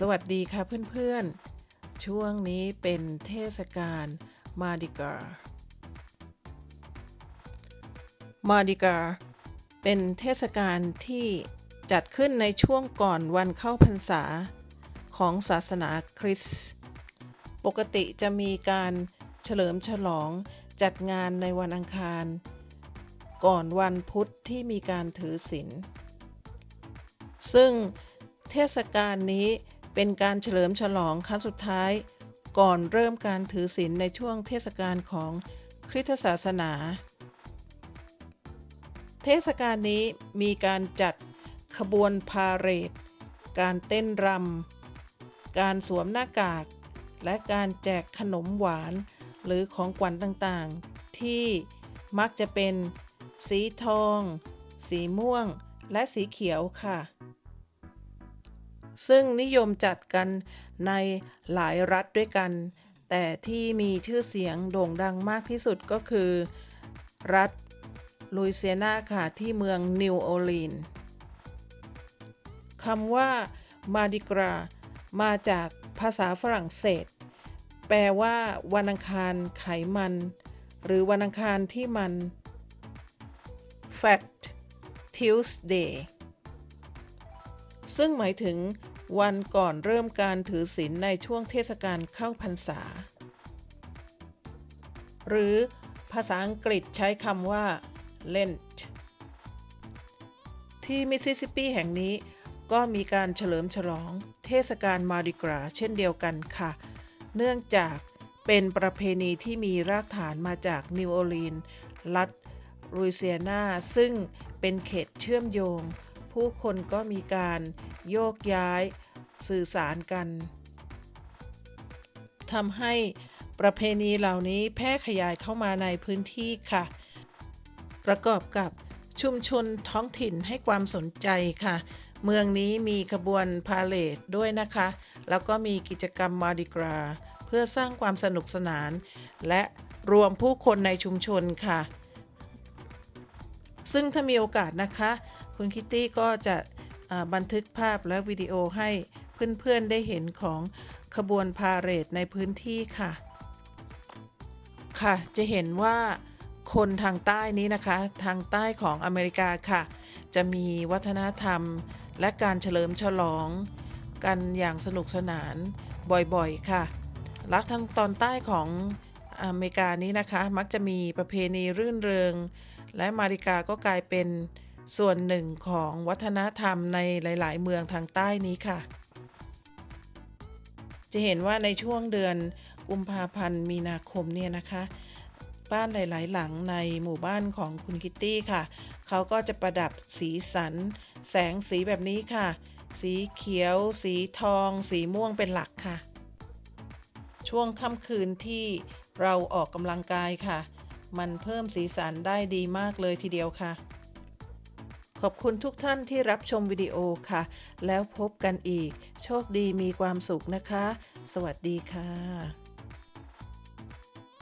สวัสดีค่ะเพื่อนๆ ช่วงนี้เป็นเทศกาลมาดิกา มาดิกา เป็นเทศกาลที่จัดขึ้นในช่วงก่อนวันเข้าพรรษาของศาสนาคริสต์ ปกติจะมีการเฉลิมฉลองจัดงานในวันอังคาร ก่อนวันพุธที่มีการถือศีล ซึ่งเทศกาลนี้ เป็นการเฉลิมฉลองครั้งสุดท้าย ก่อนเริ่มการถือศีลในช่วงเทศกาลของคริสตศาสนา เทศกาลนี้มีการจัดขบวนพาเหรด การเต้นรำ การสวมหน้ากาก และการแจกขนมหวานหรือของขวัญต่างๆ ที่มักจะเป็นสีทอง สีม่วง และสีเขียวค่ะ ซึ่งนิยมจัดกันในหลายรัฐด้วยกัน แต่ที่มีชื่อเสียงโด่งดังมากที่สุดก็คือ รัฐลุยเซียนาค่ะที่เมืองนิวโอร์ลีนส์คำว่ามาดิกรามาจากภาษาฝรั่งเศส แปลว่าวันอังคารไขมัน หรือวันอังคารที่มัน Fat Tuesday ซึ่งหมายถึงวันก่อนเริ่มการถือศีลในช่วงเทศกาลเข้าพรรษา หรือภาษาอังกฤษใช้คำว่า Lent ที่มิสซิสซิปปีแห่งนี้ก็มีการเฉลิมฉลองเทศกาลมาดิกราเช่นเดียวกันค่ะ เนื่องจากเป็นประเพณีที่มีรากฐานมาจากนิวออร์ลีนส์รัฐลุยเซียนา ซึ่งเป็นเขตเชื่อมโยง ผู้คนก็มีการโยกย้ายสื่อสารกันทำให้ประเพณีเหล่านี้แพร่ขยายเข้ามาในพื้นที่ค่ะ ประกอบกับชุมชนท้องถิ่นให้ความสนใจค่ะ เมืองนี้มีขบวนพาเลทด้วยนะคะ แล้วก็มีกิจกรรมมาดิกรา เพื่อสร้างความสนุกสนาน และรวมผู้คนในชุมชนค่ะ ซึ่งถ้ามีโอกาสนะคะ คุณคิตตี้ก็จะบันทึกภาพและวิดีโอให้เพื่อนๆได้เห็นของขบวนพาเหรดในพื้นที่ค่ะ ค่ะ จะเห็นว่าคนทางใต้นี้นะคะ ทางใต้ของอเมริกาค่ะ จะมีวัฒนธรรมและการเฉลิมฉลองกันอย่างสนุกสนานบ่อยๆค่ะ รัฐทางตอนใต้ของอเมริกานี้นะคะ มักจะมีประเพณีรื่นเริง และมาริกาก็กลายเป็น ส่วนหนึ่งของวัฒนธรรมในหลาย ๆ เมืองทางใต้นี้ค่ะ จะเห็นว่าในช่วงเดือนกุมภาพันธ์มีนาคมเนี่ยนะคะ บ้านหลาย ๆ หลังในหมู่บ้านของคุณคิตตี้ค่ะ เขาก็จะประดับสีสัน แสงสีแบบนี้ค่ะ สีเขียว สีทอง สีม่วงเป็นหลักค่ะ ช่วงค่ำคืนที่เราออกกำลังกายค่ะ มันเพิ่มสีสันได้ดีมากเลยทีเดียวค่ะ ขอบคุณทุกท่านที่รับชมวิดีโอค่ะ แล้วพบกันอีก โชคดีมีความสุขนะคะ สวัสดีค่ะ